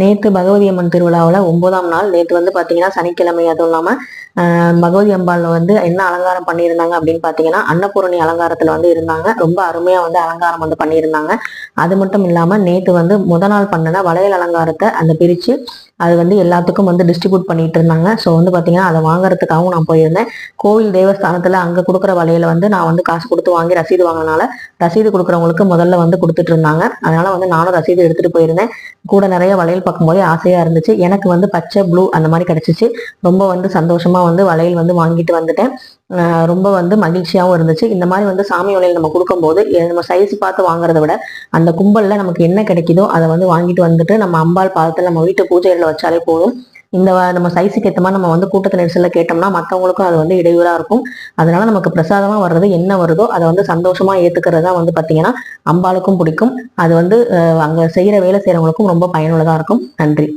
நேற்று பகவதி அம்மன் திருவிழாவில் ஒன்பதாம் நாள் நேற்று வந்து பார்த்தீங்கன்னா சனிக்கிழமை அதுவும் இல்லாமல் பகவதி அம்பாளில் வந்து என்ன அலங்காரம் பண்ணியிருந்தாங்க அப்படின்னு பார்த்தீங்கன்னா அன்னபூரணி அலங்காரத்தில் வந்து இருந்தாங்க. ரொம்ப அருமையாக வந்து அலங்காரம் வந்து பண்ணியிருந்தாங்க. அது மட்டும் இல்லாமல் நேற்று வந்து முத நாள் பண்ணின வளையல் அலங்காரத்தை அந்த பிரித்து அது வந்து எல்லாத்துக்கும் வந்து டிஸ்ட்ரிபியூட் பண்ணிட்டு இருந்தாங்க. ஸோ வந்து பார்த்தீங்கன்னா அதை வாங்குறதுக்காகவும் நான் போயிருந்தேன். கோவில் தேவஸ்தானத்தில் அங்கே கொடுக்குற வலையில் வந்து நான் வந்து காசு கொடுத்து வாங்கி ரசீது வாங்கினால ரசீது கொடுக்குறவங்களுக்கு முதல்ல வந்து கொடுத்துட்டு இருந்தாங்க அதனால வந்து நானும் ரசீது எடுத்துட்டு போயிருந்தேன். கூட நிறைய வளையல் பார்க்கும்போதே ஆசையா இருந்துச்சு. எனக்கு வந்து பச்சை ப்ளூ அந்த மாதிரி கிடைச்சிச்சு. ரொம்ப வந்து சந்தோஷமா வந்து வளையல் வந்து வாங்கிட்டு வந்துட்டேன். ரொம்ப வந்து மகிழ்ச்சியாகவும் இருந்துச்சு. இந்த மாதிரி வந்து சாமி வளையல் நம்ம கொடுக்கும்போது நம்ம சைஸ் பார்த்து வாங்குறத விட அந்த கும்பலில் நமக்கு என்ன கிடைக்குதோ அதை வந்து வாங்கிட்டு வந்துட்டு நம்ம அம்பாள் பாதத்தில் நம்ம வீட்டு பூஜைகளில் வச்சாலே போதும். இந்த நம்ம சைஸுக்கு ஏற்ற மாதிரி நம்ம வந்து கூட்டத்து நெரிசல்ல கேட்டோம்னா மற்றவங்களுக்கும் அது வந்து இடையூறா இருக்கும். அதனால நமக்கு பிரசாதமா வர்றது என்ன வருதோ அதை வந்து சந்தோஷமா ஏற்றுக்கிறது தான் வந்து பாத்தீங்கன்னா அம்பாளுக்கும் பிடிக்கும். அது வந்து அஹ், அங்க செய்யற வேலை செய்யறவங்களுக்கும் ரொம்ப பயனுள்ளதா இருக்கும். நன்றி.